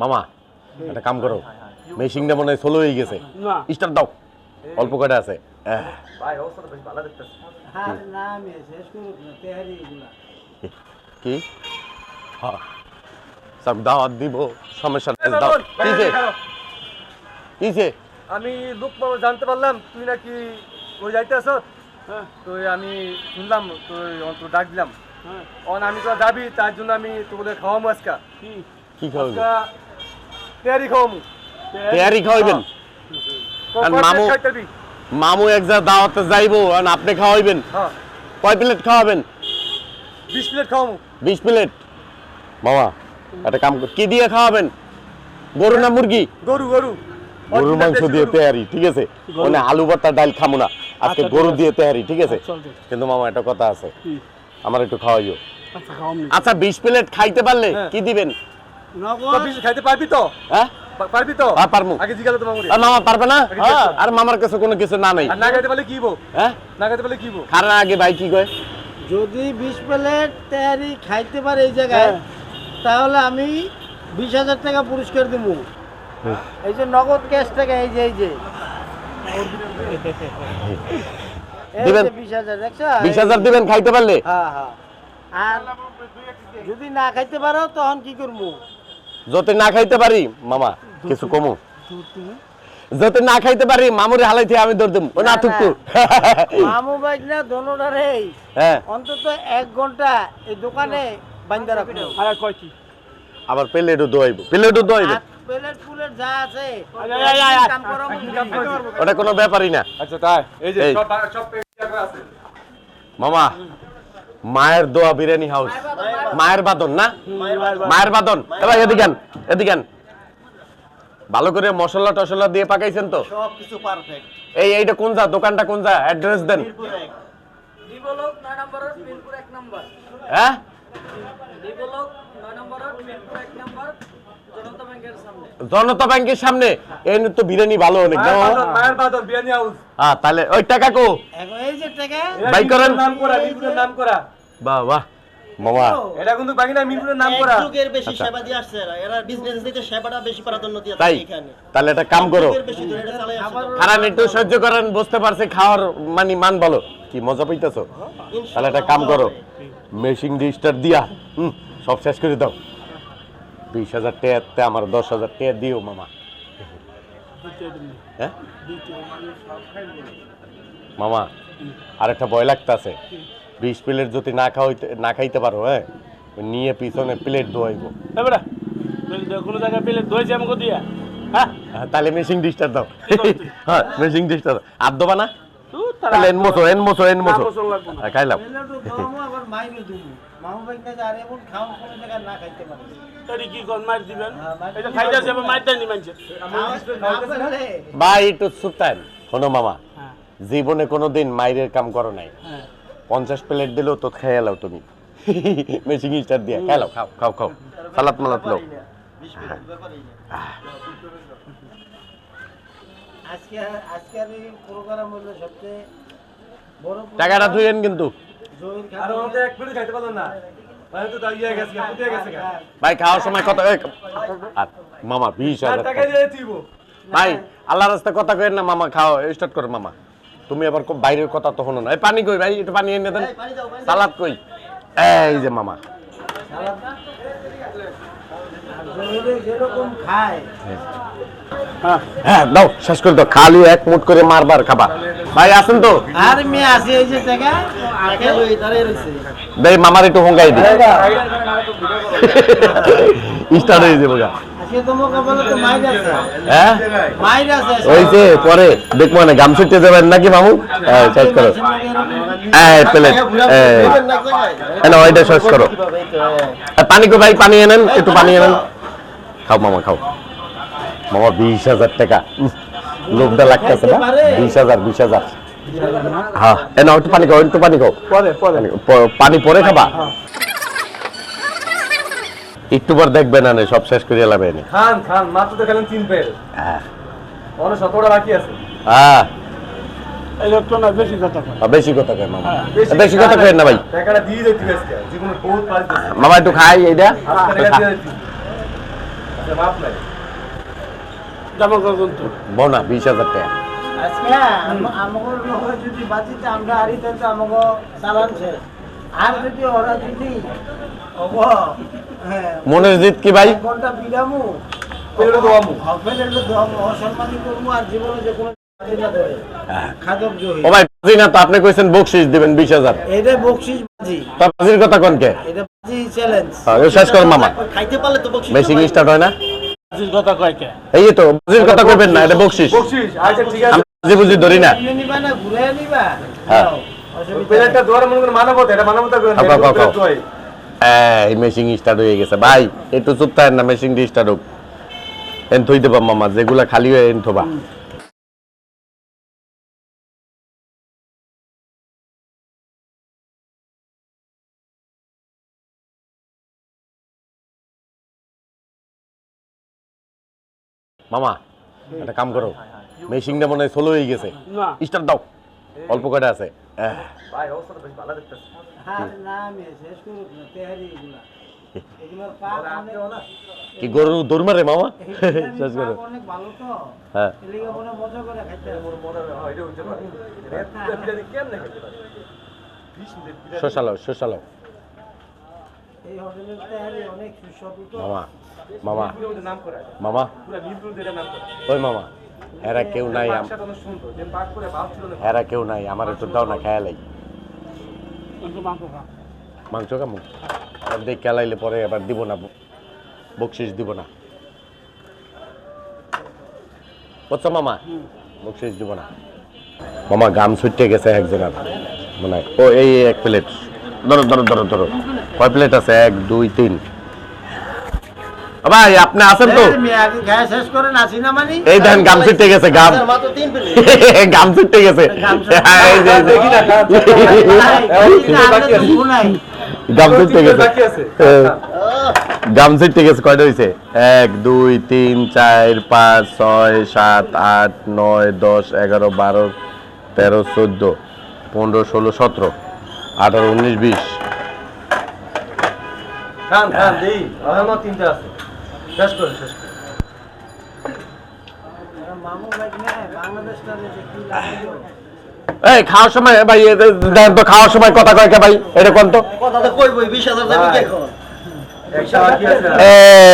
মামা একটা কাম করো। মেশিনটা মনে হয় স্লো হয়ে গেছে। স্টার্ট দাও। অল্প কয়টা আছে? এগুলা। কি? হ্যাঁ সব দাওয়াত দিব সমস্যা দাও। কিসে কিসে আমি লোক পাবো জানতে পারলাম তুই নাকি ওই যাইতে আস হ্যাঁ। তো আমি শুনলাম তুই তো ডাক দিলাম। হ্যাঁ। অন আমি তো যাবি তার জন্য আমি তোদের খাওয়াবো আজকা। কি? আজকা তেয়ারি খাওয়াবো তেয়ারি খাওয়াইবেন? মামু- মামু এক যা দাওয়াতে যাইবো আর আপনি খাওয়াইবেন? হ্যাঁ। কয় প্লেট খাওয়াবেন? বিশ প্লেট বিশ প্লেট? মামা একটা কাম কি দিয়ে খাওয়াবেন? গরু না মুরগি? গরু গরু। গরুর মাংস দিয়ে তেয়ারি ঠিক আছে? মানে আলু ভর্তা ডাল খামো না। আজকে আচ্ছা, গরু দিয়ে তেয়ারি ঠিক আছে? চল কিন্তু মামা একটা কথা আছে। আমার একটু খাওয়াইও। আচ্ছা আচ্ছা বিশ প্লেট খাইতে পারলে হ্যাঁ। কি দিবেন? খাইতে পারবি তো? হ্যাঁ? পারবি তো? হ্যাঁ, পারমু। আগে জিজ্ঞাসা তোমার আর মামা পারবে না? আগে জিজ্ঞেস। কর। আর মামার কাছে কোনো কিছু না নাই। না খাইতে পারলে কি বো হ্যাঁ? না খাইতে পারলে কি বো খারাপ আগে ভাই কি কয়? যদি বিশ প্লেট তেহারি খাইতে পারে এই জায়গায় তাহলে আমি বিশ হাজার টাকা পুরস্কার দিব এই যে নগদ ক্যাশ টাকা এই যে এই যে। দিবেন? বিশ হাজার দেখছ? বিশ হাজার দিবেন খাইতে পারলে। হ্যাঁ হ্যাঁ। আর যদি না খাইতে পারো তখন কি করব যদি না খাইতে পারি মামা কিছু কমু। যদি না খাইতে পারি মামুরে হালাইতে আমি দৌড় দেবো ও না না, থুকু। মামু বাইক না দোনোটারে হ্যাঁ। অন্তত এক ঘণ্টা এই দোকানে বান্ধা রাখব আর কয় কি আবার প্লেটও দোয়াইবো। প্লেটও দোয়াইবে। কাম করো ওটা কোনো ব্যাপারই না। আচ্ছা তাই। এই যে সব সব মামা মায়ের দোয়া বিরিয়ানি হাউস মায়ের বাদন না? মায়ের বাদন। এবার এদিকে এদিকে ভালো করে মশলা টশলা দিয়ে পাকাইছেন তো? পারফেক্ট এই এইটা কোন যা দোকানটা কোন যা অ্যাড্রেস দেন। হ্যাঁ? জনতা ব্যাংকের সামনে। জনতা ব্যাংকের সামনে? এই তো বিরিয়ানি ভালো অনেক হ্যাঁ তাহলে ওই টাকা কো? এই যে টাকা। বাই করেন। নাম করা নাম করা। বাহ বাহ। মামা। এটা কিন্তু বাকি না মিরপুরের নাম করা। যুগের বেশি আচ্ছা। সেবা দিয়ে আসছে এরা। এরা বিজনেস দিতে সেবাটা বেশি প্রাধান্য দিয়ে তাই? তাহলে একটা কাম করো। এটা খারাপ একটু সহ্য করেন বুঝতে পারছি খাওয়ার মানে মান বলো কি মজা পাইতেছো? তাহলে একটা কাম করো। মেশিন রেজিস্টার দিয়া হুম সব শেষ করে দাও। বিশ হাজার টাকাতে আমার দশ হাজার টাকা দিও মামা। হ্যাঁ? মামা আর একটা ভয় লাগতেছে। বিশ প্লেট যদি না খাওয়াইতে না খাইতে পারো হ্যাঁ? নিয়ে পিছনে প্লেট ধোয়াইব। কোনো জায়গায় আমাকে দিয়া। হ্যাঁ? হ্যাঁ, তাহলে মেশিন ডিস্টার দাও। হ্যাঁ মেশিন ডিস্টার আর দেবা না? তাহলে এন মোছো এন মোছো এন মোছো না, মোছো লাগবো না। হ্যাঁ, খাইলাম। মাইনে দিব মামু ভাই একটু সুতান জীবনে কোনোদিন মাইরের কাম করো নাই। হ্যাঁ। পঞ্চাশ প্লেট দিলেও তো খেয়ে এলাও তুমি। মেশিন স্টার দিয়ে খেলাও খাও খাও খাও। সালাত মালাত লো আজকে আজকের এই প্রোগ্রাম হলো সবচেয়ে বড় টাকাটা ধুয়েন কিন্তু। গেছে গা। ভাই খাওয়ার সময় কত এই, মামা বিশ হাজার টাকা টাকা। দিয়ে দিব। ভাই আল্লাহ রাস্তায় কথা কইেন না মামা খাও স্টার্ট করো মামা। তুমি আবার খুব বাইরের কথা তো হনো না এই পানি কই ভাই একটু পানি এনে দেন সালাদ কই এই যে মামা হ্যাঁ দাও শেষ করে দাও খালি এক করে মারবার খাবা ভাই আসেন তো আর মেয়ে আছে এই যে টাকা টাকা লই দাঁড়িয়ে রয়েছে দেই মামার একটু হঙ্গাই দি স্টার্ট হয়ে যাবে হ্যাঁ? ওই যে পরে দেখব না গাম ছুটতে যাবেন নাকি মামু? হ্যাঁ শেষ করো। প্লেট না ওইটা শেষ করো। পানি কো ভাই পানি এনেন একটু পানি এনেন। খাও মামা খাও। মামা বিশ হাজার টাকা। লোকটা লাগতেছে না? বিশ হাজার বিশ হাজার। হ্যাঁ। এ নাও একটু পানি খাও একটু পানি খাও। পরে পরে। পানি- পরে খাবা? একটু পর দেখবে না নে, সব শেষ করে এলাবে এনে খান খান মাত্র তো খেলেন তিন পেল হ্যাঁ। অনেক সতেরোটা বাকি আছে। হ্যাঁ। এই লোকটা না বেশি কথা কয়। আর বেশি কথা কয় মামা। বেশি কথা কয় না ভাই। টাকাটা দিয়ে দিতে আজকে জীবনে বহুত পারিতেছে মামা একটু খাই এইটা। আজকে টাকা দিয়ে দিতে মাপ নাই। জামা কাপড় তো? বনা বিশ হাজার টাকা। আজকে আম- আমাকে লোকের যদি বাঁচিতে আমরা হারি তাহলে আমাকে চালান শেষ। আর যদি ওরা যদি হব হ্যাঁ। মনের জিত কি ভাই? ঘণ্টা বিরামু পেলেটে দোয়ামু। পেলেটে দোয়ামু। অসম্মানি করব আর জীবনে যে কোনো বাজি না ধরে খাদক জহি। ও ভাই বাজি না তো আপনি কইছেন বকশিস দিবেন বিশ হাজার। এটা বকশিস বাজি। তো বাজির কথা কোন কে? এটা বাজি চ্যালেঞ্জ। হ্যাঁ, শেষ করুন মামা। খাইতে পারলে তো বকশিস মেশিং পাই। স্টার্ট হয় না? আজির কথা কয় কে? এই তো বাজির কথা কইবেন না এটা বকশিস। বকশিস আচ্ছা ঠিক আছে। বাজি বুঝি ধরি না। নিবা না ঘুরে নিবা। হ্যাঁ। প্লেটটা। দোয়ার মনে করে মানবতা এটা মানবতা করে খাও। এই মেশিং স্টার্ট হয়ে গেছে। ভাই একটু চুপ থাকেন না মেশিং স্টার্ট হোক। এন থই দেবা মামা যেগুলা খালি হয়ে এন থবা। মামা একটা কাম করো। মেশিংটা মনে হয় স্লো হয়ে গেছে। স্টার্ট দাও। অল্প কয়টা আছে? ভাই বেশ ভালো দেখতেছি। কি গরু দৌড় মারে মামা? শেষ করো। হ্যাঁ। মনে শোষালো শোষালো মামা মামা মামা। পুরো মিরপুর যেটা নাম করে। ওই মামা। এরা কেউ নাই এরা কেউ নাই আমার একটু দাও না খেয়ালাই মাংস কামু দেখ খেলাইলে পরে এবার দিব না বকশিস দিব না। বুঝছ মামা বকশিস দিব না। মামা গাম ছুটতে গেছে একজনের। মানে ও এই এক প্লেট। ধরো ধরো ধরো ধরো। কয় প্লেট আছে? এক দুই তিন। ভাই আপনি আছেন তো? এই মেয়ে আগে খাওয়া শেষ করেন আসি না মানি এই দেখেন গাম গেছে গাম। আচ্ছা, গাম ছুটতে গেছে। গাম গেছে। আছে। হ্যাঁ। গাম ছুটতে গেছে কয়টা হয়েছে এক দুই তিন চার পাঁচ ছয় সাত আট নয় দশ এগারো বারো তেরো চোদ্দ পনেরো ষোলো সতেরো আঠারো উনিশ বিশ। খান খান দেই। আমার তিনটা আছে। শেষ করে শেষ করে। এই খাওয়ার সময় ভাই এ তো খাওয়ার সময় কথা কয় কে ভাই? এটা কোন তো?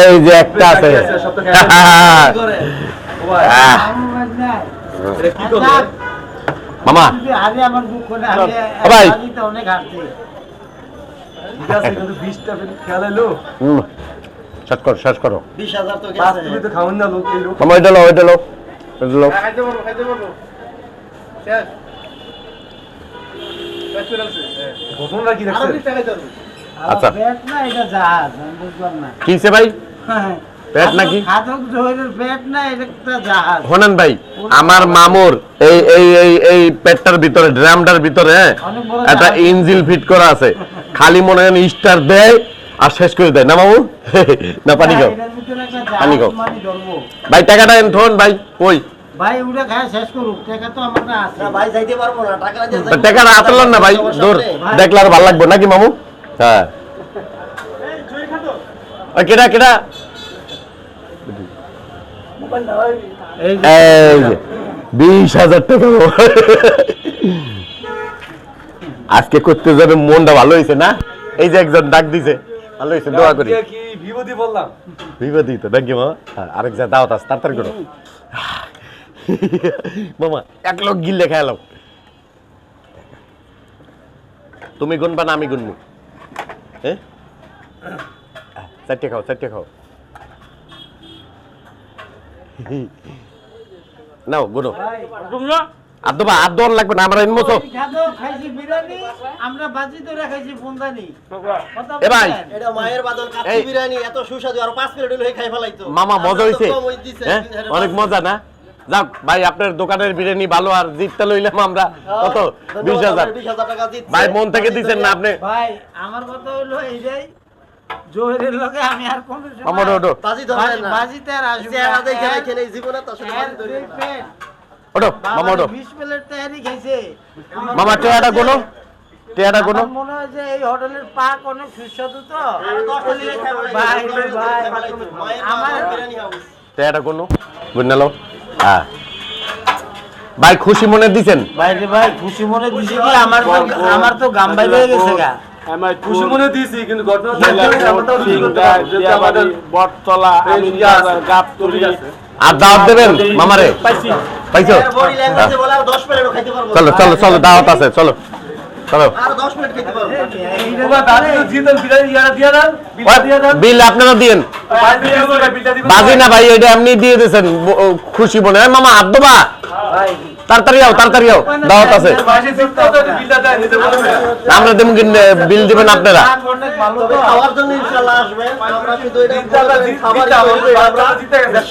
এই যে একটা আছে। মামু। ভাই। অনেক হারছি। ঠিক আছে কিন্তু বিশটা খেয়াল এলো। শেষ করো। শেষ। করো লো লো লো চলবে আচ্ছা। ভাই? পেট নাকি? শোনেন ভাই আমার মামুর এই এই এই এই পেটটার ভিতরে ড্রামটার ভিতরে হ্যাঁ, একটা ইঞ্জিল ফিট করা আছে। খালি মনে হয় স্টার দেয় আর শেষ করে দেয় না মামু না পানি খাও। ভিতরে একটা পানি খাও। ভাই টাকাটা এন থন ভাই ওই ভাই উড়ে খায় শেষ করুক। টাকা তো আমার না আছে ভাই যাইতে পারব না টাকা টাকাটা আতলান না। ভাই দূর দেখলে আর ভালো লাগবে নাকি মামু? হ্যাঁ। কেডা কেডা? বিশ হাজার টাকা আজকে করতে যাবে মনটা ভালো হয়েছে না? এই যে একজন ডাক দিছে। ভালো হয়েছে দোয়া করি। কি বললাম? তো মামা আরেক যা দাওয়াত আছে তাড়াতাড়ি করো। মামা এক লোক গিল্লে খেয়ালাম তুমি গুনবা না আমি গুনবো। হ্যাঁ? চারটে খাও চারটে খাও। নাও গুনো। ভাই তোমরা আর দেবা আর দোয়ার লাগবে না আমরা এনমোছো খাইছি বিরিয়ানি আমরা বাজি ধরে খাইছি ফুলদানি। এ ভাই। এটা মায়ের বাদল কাচ্চি বিরিয়ানি এত সুস্বাদু আর পাঁচ প্লেট হলে খাই ফেলাইতো। মামা মজা দিছে, হ্যাঁ? অনেক মজা না? যাক ভাই আপনার দোকানের বিরিয়ানি ভালো আর জিততে লইলাম আমরা। কত? ধন্যবাদ, বিশ হাজার। টাকা ভাই মন থেকে দিচ্ছেন না আপনি? ভাই আমার কথা হলো এইটাই জোহরের লগে আমি আর কোন বাজি বাজি- না। বাজিতে আর আসব চেহারা দেখে এই জীবনে তার সাথে বাজি। প্লেট। ওটো মামা ওটো প্লেট খাইছে। মামা মনে চেহারা গোনো টেয়াটা কোনো মনে হয় যে এই হোটেলের পাক অনেক সুস্বাদু তো। ভাই, ভাই, আমার-। টেয়াটা হ্যাঁ ভাই খুশি মনে দিছেন ভাই রে ভাই খুশি মনে দিছে কি আমার তো আমার তো গাম বাইরে হয়ে গেছে গা খুশি মনে দিয়েছি কিন্তু ঘটনা বটতলা আর দাওয়াত দেবেন মামারে পাইছি পাইছো? পারব। চলো চলো চলো দাওয়াত আছে চলো। চলো। বিল আপনারা দিয়েন। বাজি না ভাই এটা আপনি দিয়ে দিয়েছেন খুশি মনে। হয় মামা হাত দেবা তাড়াতাড়ি আও তাড়াতাড়ি আও। দাওয়াত আছে। আমরা দেবো কি বিল দিবেন আপনারা।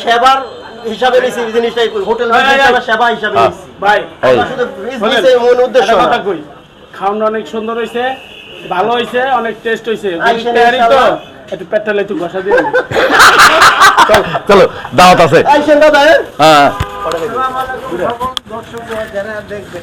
সেবার হিসাবে নিছি এই জিনিসটাই হোটেল হিসাবে সেবা হিসাবে হ্যাঁ। ভাই আমরা শুধু মূল উদ্দেশ্য কথা কই খাওয়ানো অনেক সুন্দর হইছে ভালো হইছে অনেক টেস্ট হইছে। একটু পেট্রোল একটু ঘষা দিয়ে চলো, চলো দাওয়াত আছে। আইসেন দাদা হ্যাঁ? হ্যাঁ দর্শক যারা দেখবে